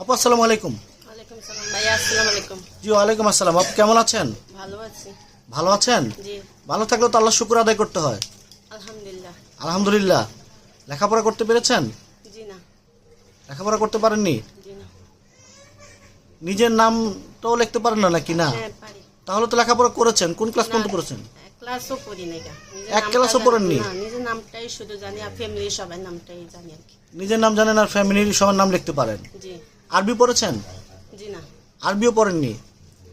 আপু আসসালামু আলাইকুম। জি ওয়ালাইকুম আসসালাম। আপু কেমন আছেন? ভালো আছি। ভালো আছেন? ভালো থাকলে তো আল্লাহ শুক্র আদায় করতে হয়। আলহামদুলিল্লাহ। আলহামদুলিল্লাহ। লেখাপড়া করতে পেরেছেন? জি না। লেখাপড়া করতে পারেননি? নিজের নামটাও লিখতে পারেন না নাকি না? হ্যাঁ তাহলে তো লেখাপড়া করেছেন। কোন ক্লাস পর্যন্ত করেছেন? এক ক্লাসও এক পড়েননি? নিজের নামটাই শুধু জানি আর ফ্যামিলির সবার নামটাই জানি আর কি। নিজের নাম জানেন আর ফ্যামিলির সবার নাম লিখতে পারেন। জি। আরবি পড়েছেন? জি না। আরবিও পড়েননি?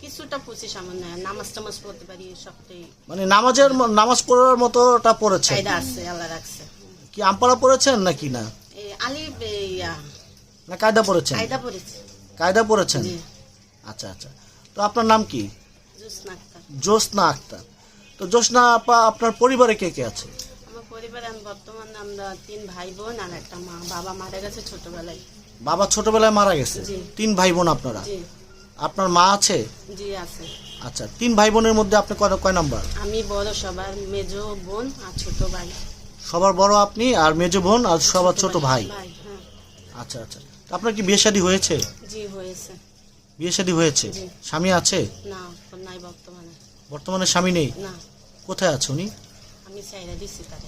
কিছুটা সামান্য নামাজ টামাজ পড়তে পারি সবটাই মানে নামাজের নামাজ পড়ার মতোটা কায়দা আছে আল্লাহ রাখছে। কি আমপাড়া পড়েছেন নাকি না? এই আলিফ এই, ইয়া, না কায়দা পড়েছেন? কায়দা পড়েছি। কায়দা পড়েছেন? জি। আচ্ছা আচ্ছা। তো আপনার নাম কি? জুসনা আক্তার। জোসনা আক্তার। তো জোসনা আপা আপনার পরিবারে কে কে আছে? আমার পরিবারে আমি বর্তমানে আমরা তিন ভাই বোন আর একটা মা। বাবা মারা গেছে ছোটবেলায়। বাবা ছোটবেলায় মারা গেছে। জি। তিন ভাই বোন আপনারা? জি। আপনার মা আছে? জি আছে। আচ্ছা তিন ভাই বোনের মধ্যে আপনি কয় কয় নাম্বার? আমি বড় সবার মেজো বোন আর ছোট ভাই। সবার বড় আপনি আর মেজ বোন আর সবার ছোট ভাই? হ্যাঁ। আচ্ছা আচ্ছা। তো আপনার কি বিয়ে শাদী হয়েছে? জি হয়েছে। বিয়ে শাদী হয়েছে? জি। স্বামী আছে? না নাই বর্তমানে। বর্তমানে স্বামী নেই? না। কোথায় আছে উনি? আমি চাইরা দিছি তারে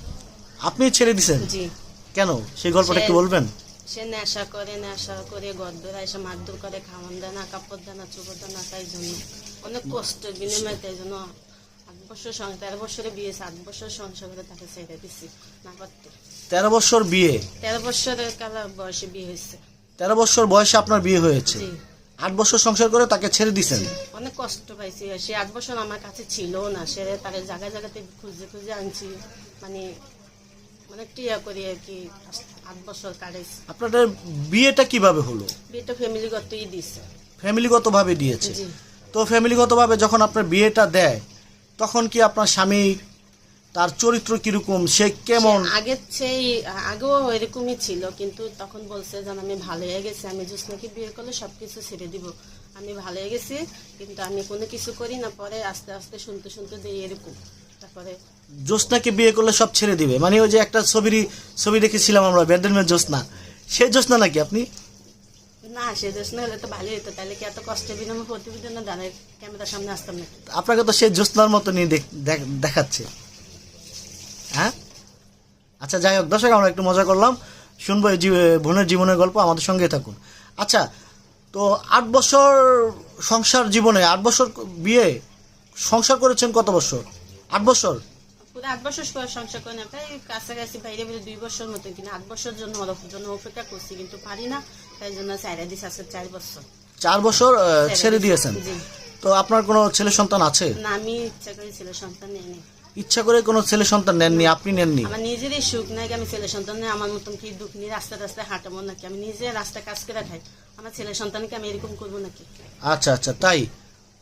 আপনি ছেড়ে দিছেন? জি। কেন? সেই গল্পটা একটু সে- বলবেন? সে নেশা করে নেশা করে গদ্দরা এসে মারধর করে খাওয়ান দেয় না কাপড় দেয় না চোপড় দেয় না তাই জন্য। অনেক কষ্ট বিনিময়ে তাই জন্য আট বছর সংসার তেরো বছরে বিয়ে আট বছর সংসার করে তাকে ছেড়ে দিছি না পারতে তেরো বছর বিয়ে? তেরো বছরের কালা বয়সে বিয়ে হয়েছে। তেরো বছর বয়সে আপনার বিয়ে হয়েছে? আট বছর সংসার করে তাকে ছেড়ে দিছেন? অনেক কষ্ট পাইছি। সে আট বছর আমার কাছে ছিল না সে তাকে জায়গা জায়গাতে খুঁজে খুঁজে আনছি মানে টিয়া করি আর কি আট বছর কাটাইছি। আপনাদের বিয়েটা কীভাবে হলো? বিয়েটা ফ্যামিলিগতই দিছে। দিয়েছে? জি। তো যখন আপনার বিয়েটা দেয় তখন কি আপনার স্বামী তার চরিত্র কীরকম সে কেমন? আগের চেয়ে আগেও এরকমই ছিল কিন্তু তখন বলছে যেন আমি ভালো হয়ে গেছি আমি জোসনাকে বিয়ে করলে সবকিছু ছেড়ে দিব। আমি ভালো হয়ে গেছি কিন্তু আমি কোনো কিছু করি না পরে আস্তে আস্তে শুনতে শুনতে দিই এরকম। জ্যোৎস্নাকে বিয়ে করলে সব ছেড়ে দিবে। মানে ওই যে একটা ছবির ছবি দেখেছিলাম আমরা ব্যান্ডেলমের জ্যোৎস্না। সেই জ্যোৎস্না নাকি আপনি? না সে জোসনা হলে তো ভালোই হতো। তাহলে কি এত কষ্টের বিনিময়ে প্রতিবেদনে দাঁড়ায় ক্যামেরার সামনে আসতাম না আপনাকে তো সেই জ্যোৎস্নার মতো নিয়ে দেখ- দেখ- দেখাচ্ছে। হ্যাঁ? আচ্ছা যাই হোক দর্শক আমরা একটু মজা করলাম। শুনব এই বোনের জীবনের গল্প আমাদের সঙ্গে থাকুন। আচ্ছা তো আট বছর সংসার জীবনে আট বছর বিয়ে সংসার করেছেন কত বছর? আট বছর? পুরো আট বছর সংসার করে না প্রায় কাছাকাছি বাইরে বাইরে দুই বছর মতো কিন্তু আট বছর জন্য জন্য অপেক্ষা করছি কিন্তু পারি না তাই জন্য চাইরা দিছি আজকে চার বছর। চার বছর ছেড়ে দিয়েছেন? তো আপনার কোনো ছেলে সন্তান আছে? না আমি ইচ্ছা করে ছেলে সন্তান নেই ইচ্ছা করে কোনো ছেলে সন্তান নেননি আপনি নেননি? আমার নিজেরই সুখ নাই আমি ছেলে সন্তান নেই আমার মতন কি দুঃখ নিয়ে রাস্তা রাস্তায় হাঁটাবো নাকি আমি নিজে রাস্তায় কাজ করে খাই আমার ছেলে সন্তানকে আমি এরকম করব নাকি? আচ্ছা আচ্ছা তাই?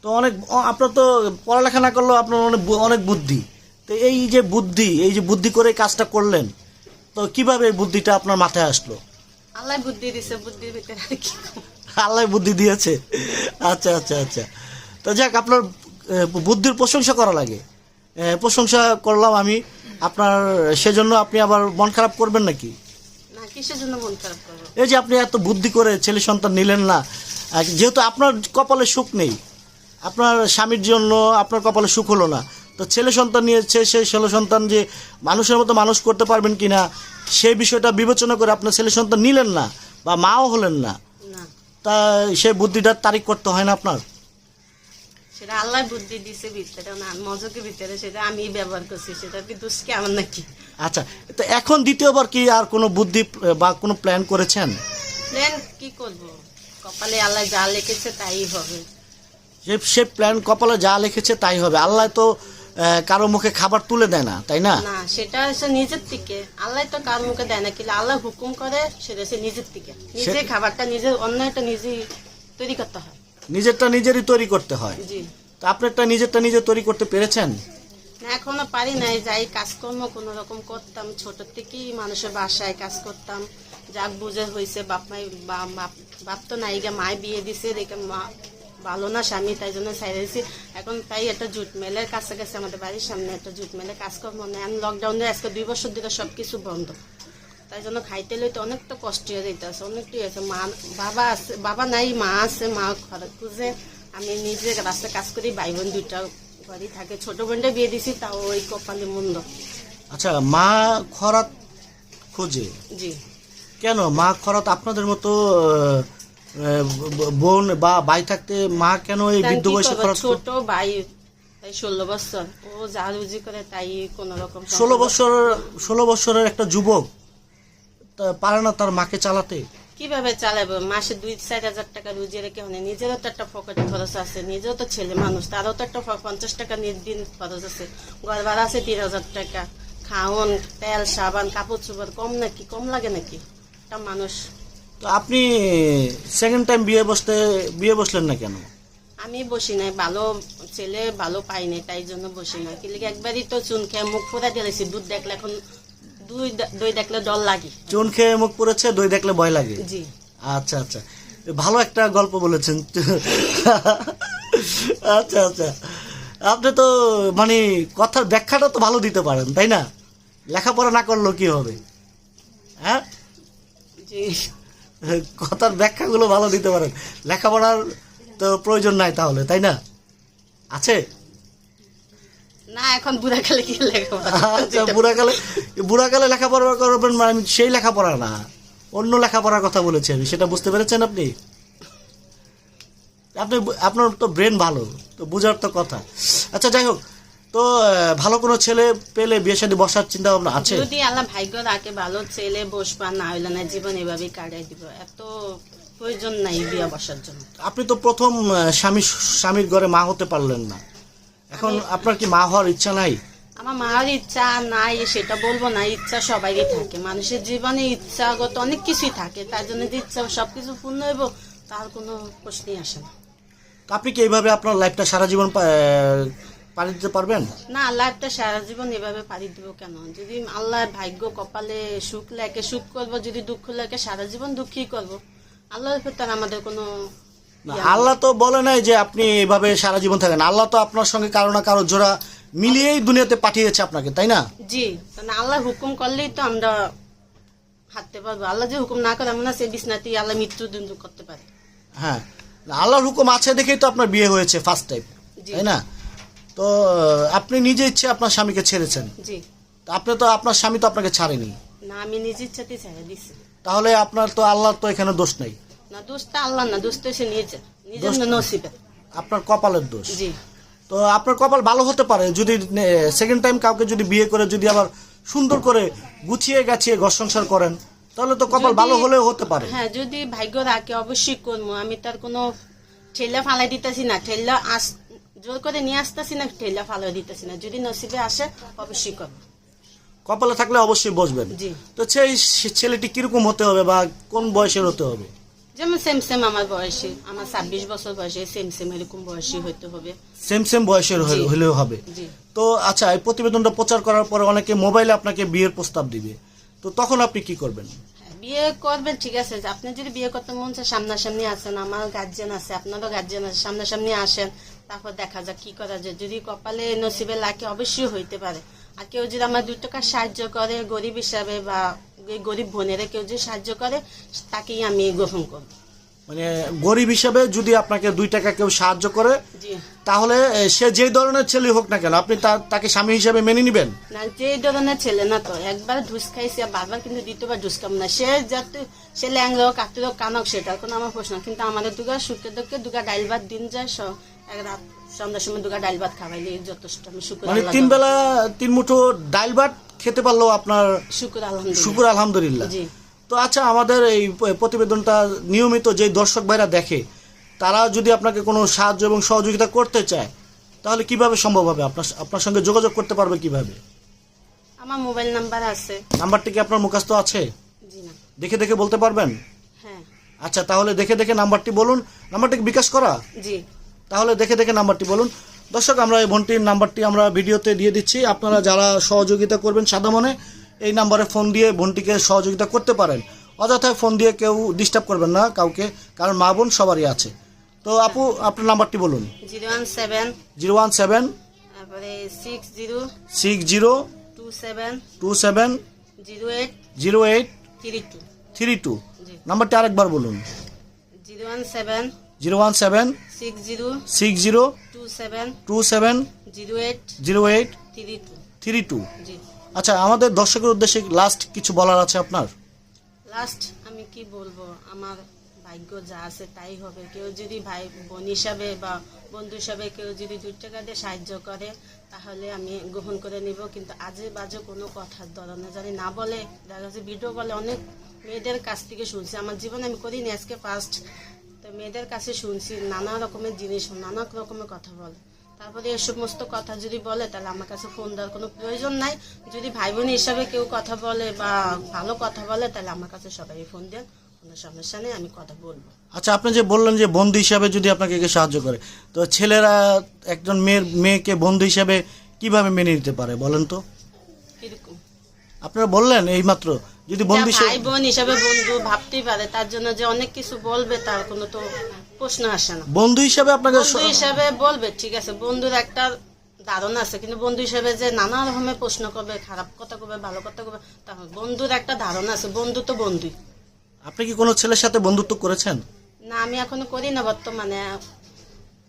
তো অনেক আপনার তো পড়ালেখা না করলেও আপনার অনেক অনেক বুদ্ধি। তো এই যে বুদ্ধি এই যে বুদ্ধি করে কাজটা করলেন তো কীভাবে এই বুদ্ধিটা আপনার মাথায় আসলো? আল্লাহ বুদ্ধি দিছে বুদ্ধির ভিতরে আল্লাহ বুদ্ধি দিয়েছে। আচ্ছা আচ্ছা আচ্ছা। তো যাক আপনার বুদ্ধির প্রশংসা করা লাগে। প্রশংসা করলাম আমি। আপনার সেজন্য আপনি আবার মন খারাপ করবেন নাকি? এই যে আপনি এত বুদ্ধি করে ছেলে সন্তান নিলেন না যেহেতু আপনার কপালে সুখ নেই আপনার স্বামীর জন্য আপনার কপালে সুখ হলো না। তো ছেলে সন্তান নিয়েছে সেই ছেলে সন্তান যে মানুষের মতো মানুষ করতে পারবেন কিনা সেই বিষয়টা বিবেচনা করে আপনার ছেলে সন্তান নিলেন না বা মাও হলেন না। না। তা সেই বুদ্ধিটার তারিখ করতে হয় না আপনার? সেটা আল্লাহ বুদ্ধি দিছে ভিতরে না মজকের ভিতরে সেটা আমি ব্যবহার করছি সেটা কি দোষ কি আমার নাকি? আচ্ছা তো এখন দ্বিতীয়বার কি আর কোনো বুদ্ধি বা কোনো প্ল্যান করেছেন? প্ল্যান কি করব? কপালে আল্লাহ যা লিখেছে তাই হবে। যে সে প্ল্যান কপালে যা লিখেছে তাই হবে। আল্লাহ তো কারও মুখে খাবার তুলে দেয় না তাই না? না সেটা হচ্ছে নিজের থেকে আল্লাহ তো কার মুখে দেয় না কিন্তু আল্লাহ হুকুম করে সেটা সে নিজের থেকে নিজে খাবারটা নিজের অন্যটা নিজেই তৈরি করতে হয়। নিজেরটা নিজেরই তৈরি করতে হয়। জি। তা আপনারটা নিজেরটা নিজে তৈরি করতে পেরেছেন? না এখনও পারি নাই যাই কাজকর্ম কোনো রকম করতাম। ছোট থেকেই মানুষের বাসায় কাজ করতাম। যাক বুঝে হয়েছে বাপ মাই বাপ বাপ তো নাই গা মায় বিয়ে দিছে দেখে মা ভালো না স্বামী তাই জন্য ছাইড়ে দিছি। এখন তাই একটা জুট মেলের কাছাকাছি আমাদের বাড়ির সামনে একটা জুট মেলে কাজ কাজকর্ম নেই। আমি লকডাউনে আজকে দুই বছর ধরে সব কিছু বন্ধ। তাই জন্য খাইতে লইতে অনেকটা কষ্ট হয়ে যাইতেছে অনেকটাই আছে। মা বাবা আছে বাবা নাই মা আছে মা খরচ খুঁজে আমি নিজে রাস্তায় কাজ করি ভাই বোন দুইটা ঘরেই থাকে। ছোট বোনটা বিয়ে দিছি তাও ওই কপালে মন্দ। আচ্ছা মা খরাত খোঁজে? জি। কেন? মা খরাত আপনাদের মতো বোন বা ভাই থাকতে মা কেন এই বৃদ্ধ বয়সে খরচ ছোট ভাই তাই ষোলো বছর। ও যা রুজি করে তাই কোন রকম ষোলো বছর ষোলো বছরের একটা যুবক পারে না তার মাকে চালাতে। কীভাবে চালাবো? মাসে দুই চার হাজার টাকা রুজি রেখে মানে নিজেরও তো একটা পকেট খরচ আছে। নিজেও তো ছেলে মানুষ। তারও তো একটা পঞ্চাশ টাকা নিজ দিন খরচ আছে। ঘর ভাড়া আছে তিন হাজার টাকা। খাওন তেল সাবান কাপড় চোপড় কম নাকি? কম লাগে নাকি? একটা মানুষ। তো আপনি সেকেন্ড টাইম বিয়ে বসতে বিয়ে বসলেন না কেন? আমি বসি নাই ভালো ছেলে ভালো পাই নাই তাই জন্য বসি নাই। কিন্তু একবারই তো চুন খেয়ে মুখ ফোড়া দিয়েছি দুধ দেখলে এখন দুই দই দেখলে ডর লাগে। চুন খেয়ে মুখ পড়েছে দই দেখলে ভয় লাগে? জি। আচ্ছা আচ্ছা। ভালো একটা গল্প বলেছেন। আচ্ছা আচ্ছা। আপনি তো মানে কথার ব্যাখ্যাটা তো ভালো দিতে পারেন তাই না? লেখাপড়া না করলেও কি হবে? হ্যাঁ? জি। কথার ব্যাখ্যাগুলো ভালো দিতে পারেন। লেখাপড়ার তো প্রয়োজন নাই তাহলে তাই না? আছে? না এখন বুড়া খেলে কি লেখাপড়া আচ্ছা বুড়াকালে বুড়াকালে লেখাপড়া করবেন মানে আমি সেই লেখাপড়া না। অন্য লেখাপড়ার কথা বলেছি আমি সেটা বুঝতে পেরেছেন আপনি? আপনি আপনার তো ব্রেন ভালো তো বুঝার তো কথা। আচ্ছা যাই হোক তো ভালো কোনো ছেলে পেলে বিয়ে শাদী বসার চিন্তা ভাবনা আছে? যদি আল্লাহ ভাগ্য রাখে ভালো ছেলে বসবা না হইলে না জীবন এভাবেই কাটাই দিব। এত প্রয়োজন নাই বিয়া বসার জন্য। আপনি তো প্রথম স্বামী স্বামীর ঘরে মা হতে পারলেন না। এখন আপনার কি মা হওয়ার ইচ্ছা নাই? আমার মার ইচ্ছা নাই সেটা বলব না ইচ্ছা সবারই থাকে। মানুষের জীবনে ইচ্ছাগত অনেক কিছুই থাকে তার জন্য যে ইচ্ছা সবকিছু পূর্ণ হইব তার কোনো প্রশ্নই আসে না। আপনি কি এইভাবে আপনার লাইফটা সারা জীবন পাড়ি দিতে পারবেন? না আল্লাহ একটা সারা জীবন এভাবে পারি দিব কেন? যদি আল্লাহর ভাগ্য কপালে সুখ লেখে সুখ করব যদি দুঃখ লেখে সারা জীবন দুঃখই করব। আল্লাহর ভেতর আমাদের কোনো আল্লাহ তো বলে নাই যে আপনি এভাবে সারা জীবন থাকেন। আল্লাহ তো আপনার সঙ্গে কারও না কারও জোড়া মিলিয়েই দুনিয়াতে পাঠিয়েছে আপনাকে তাই না? জি কারণ আল্লাহ হুকুম করলেই তো আমরা হাঁটতে পারব। আল্লাহ যে হুকুম না করে আমরা সে বিছনাতেই আল্লাহ মৃত্যু দণ্ড করতে পারে। হ্যাঁ আল্লাহর হুকুম আছে দেখেই তো আপনার বিয়ে হয়েছে ফার্স্ট টাইম। তাই না? তো আপনি নিজে ইচ্ছে আপনার স্বামীকে ছেড়েছেন। জি। তো আপনি তো আপনার স্বামী তো আপনাকে ছাড়েনি। না আমি নিজ ইচ্ছাতেই ছেড়ে দিছি তাহলে আপনার তো আল্লাহর তো এখানে দোষ নাই। না দোষ তো আল্লাহ না দোষ তো সে নিজে নিজের নসিবে। আপনার কপালের দোষ। জি। তো আপনার কপাল ভালো হতে পারে যদি সেকেন্ড টাইম কাউকে যদি বিয়ে করে যদি আবার সুন্দর করে গুছিয়ে গাছিয়ে ঘর সংসার করেন তাহলে তো কপাল ভালো হলেও হতে পারে। হ্যাঁ যদি ভাগ্য রাখে অবশ্যই করব। আমি তার কোনো ঠেলা ফালাই দিতেছি না। ঠেলা আস জোর করে নিয়ে আসতেছি না ঠেলা ফালাই দিতেছি না। যদি নসিবে আসে অবশ্যই করব। কপালে থাকলে অবশ্যই বসবেন। জি। তো সেই ছেলেটি কীরকম হতে হবে বা কোন বয়সের হতে হবে? যেমন সেম সেম আমার বয়সী আমার ছাব্বিশ বছর বয়সে সেম সেম এরকম বয়সী হইতে হবে। সেম সেম বয়সের হলে- হলেও হবে। জি। তো আচ্ছা এই প্রতিবেদনটা প্রচার করার পরে অনেকে মোবাইলে আপনাকে বিয়ের প্রস্তাব দিবে। তো তখন আপনি কি করবেন? হ্যাঁ, বিয়ে করবেন ঠিক আছে। আপনি যদি বিয়ে করতে মন চায় সামনাসামনি আসেন। আমার গার্জেন আছে আপনারও গার্জেন আছে সামনাসামনি আসেন। তারপর দেখা যাক কি করা যায়। যদি কপালে নসিবে লাগে অবশ্যই হইতে পারে। আর কেউ যদি আমার দু টাকা সাহায্য করে গরিব হিসাবে বা গরিব বোনেরা কেউ যদি সাহায্য করে তাকেই আমি গ্রহণ করব। মানে গরিব হিসেবে যদি আপনাকে দুই টাকা কেউ সাহায্য করে তাহলে সে যে ধরনের ছেলে হোক না কেন আপনি তাকে স্বামী হিসাবে মেনে নেবেন? না যে ধরনের ছেলে না তো। একবার ঢুস খাইছে বারবার কিন্তু দ্বিতীয়বার ঢুস খাম না। সে যাতে সে ল্যাংলো কাটলো কানক সেটার কোনো আমার প্রশ্ন। কিন্তু আমাদের দুগা শুকে দুকে দুগা ডাইল ভাত দিন যায় এক রাত সন্ধ্যার সময় দুগা ডাইল ভাত খাওয়াইলে যথেষ্ট আমি শুক্র মানে তিন বেলা তিন মুঠো ডাইল ভাত খেতে পারলেও আপনার শুক্র আলহামদুলিল্লাহ। শুকুর আলহামদুলিল্লাহ। জি। তো আচ্ছা আমাদের এই প্রতিবেদনটা নিয়মিত যে দর্শক ভাইরা দেখে তারা যদি আপনাকে কোনো সাহায্য এবং সহযোগিতা করতে চায় তাহলে কীভাবে সম্ভব হবে? আপনার আপনার সঙ্গে যোগাযোগ করতে পারবে কীভাবে? আমার মোবাইল নাম্বার আছে। নাম্বারটি কি আপনার মুখস্থ আছে? দেখে দেখে বলতে পারবেন? হ্যাঁ। আচ্ছা তাহলে দেখে দেখে নাম্বারটি বলুন। নাম্বারটি বিকাশ করা? জি। তাহলে দেখে দেখে নাম্বারটি বলুন। দর্শক আমরা এই বোনটির নাম্বারটি আমরা ভিডিওতে দিয়ে দিচ্ছি। আপনারা যারা সহযোগিতা করবেন সাদা মনে এই নাম্বারে ফোন দিয়ে বোনটিকে সহযোগিতা করতে পারেন। অযথায় ফোন দিয়ে কেউ ডিস্টার্ব করবেন না কাউকে কারণ মা বোন সবারই আছে। তো আপু আপনার নাম্বারটি বলুন। Zero one seven. Zero one seven. তারপরে six zero. Six zero. Two seven. Two seven. Zero eight. Zero eight. Three two. Three two. নাম্বারটি আরেকবার বলুন। Zero one seven. Zero one seven six zero six zero two seven two seven zero eight zero eight three two three two জি। আচ্ছা আমাদের দর্শকের উদ্দেশ্যে last কিছু বলার আছে আপনার? লাস্ট আমি কি বলব? আমার ভাগ্য যা আছে তাই হবে। কেউ যদি ভাই বোন হিসাবে বা বন্ধু হিসাবে কেউ যদি দু টাকা দিয়ে সাহায্য করে তাহলে আমি গ্রহণ করে নিব। কিন্তু আজে বাজে কোনো কথার ধরনের জানি না বলে দেখা যাচ্ছে ভিডিও বলে অনেক মেয়েদের কাছ থেকে শুনছি। আমার জীবনে আমি করিনি আজকে ফার্স্ট মেয়েদের কাছে শুনছি নানা রকমের জিনিস নানা রকমের কথা বলে। তারপরে এই সমস্ত কথা যদি বলে তাহলে আমার কাছে ফোন দেওয়ার কোনো প্রয়োজন নাই। যদি ভাই বোন হিসাবে কেউ কথা বলে বা ভালো কথা বলে তাহলে আমার কাছে সবাই ফোন দেন। কোনো সমস্যা নেই আমি কথা বলব। আচ্ছা আপনি যে বললেন যে বন্ধু হিসাবে যদি আপনাকে কেউ সাহায্য করে তো ছেলেরা একজন মেয়ের মেয়েকে বন্ধু হিসাবে কীভাবে মেনে নিতে পারে বলেন তো? কীরকম আপনারা বললেন এইমাত্র যদি বন্ধু ভাই বোন হিসাবে বন্ধু ভাবতেই পারে তার জন্য যে অনেক কিছু বলবে তার কোনো তো প্রশ্ন আসে না। বন্ধু হিসাবে আপনাকে বন্ধু হিসাবে বলবে ঠিক আছে বন্ধুর একটা ধারণা আছে কিন্তু বন্ধু হিসাবে যে নানা রকমের প্রশ্ন করবে খারাপ কথা করবে ভালো কথা করবে তখন বন্ধুর একটা ধারণা আছে বন্ধু তো বন্ধুই আপনি কি কোনো ছেলের সাথে বন্ধুত্ব করেছেন? না আমি এখনও করি না বর্তমানে।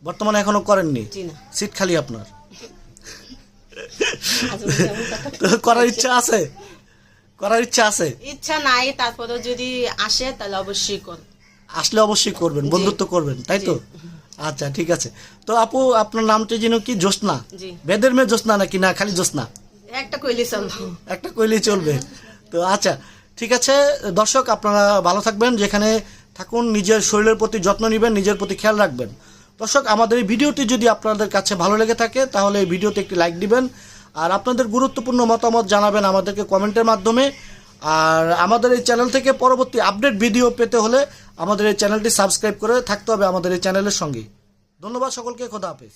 বর্তমানে এখনও করেননি? জি না। সিট খালি আপনার। করার ইচ্ছা আছে? করার ইচ্ছা আছে? ইচ্ছা নাই তারপরে যদি আসে তাহলে অবশ্যই কর আসলে অবশ্যই করবেন বন্ধুত্ব করবেন তাই তো? আচ্ছা ঠিক আছে। তো আপু আপনার নামটি যেন কি? জ্যোৎস্না? বেদের মেয়ে জ্যোৎস্না নাকি? না খালি জ্যোৎস্না? একটা কইলি চলবো। একটা কইলেই চলবে। তো আচ্ছা ঠিক আছে দর্শক আপনারা ভালো থাকবেন যেখানে থাকুন নিজের শরীরের প্রতি যত্ন নেবেন নিজের প্রতি খেয়াল রাখবেন। দর্শক আমাদের এই ভিডিওটি যদি আপনাদের কাছে ভালো লেগে থাকে তাহলে এই ভিডিওতে একটি লাইক দিবেন আর আপনাদের গুরুত্বপূর্ণ মতামত জানাবেন আমাদেরকে কমেন্টের মাধ্যমে। আর আমাদের এই চ্যানেল থেকে পরবর্তী আপডেট ভিডিও পেতে হলে আমাদের এই চ্যানেলটি সাবস্ক্রাইব করে থাকতে হবে আমাদের এই চ্যানেলের সঙ্গে। ধন্যবাদ সকলকে, খোদা হাফেজ।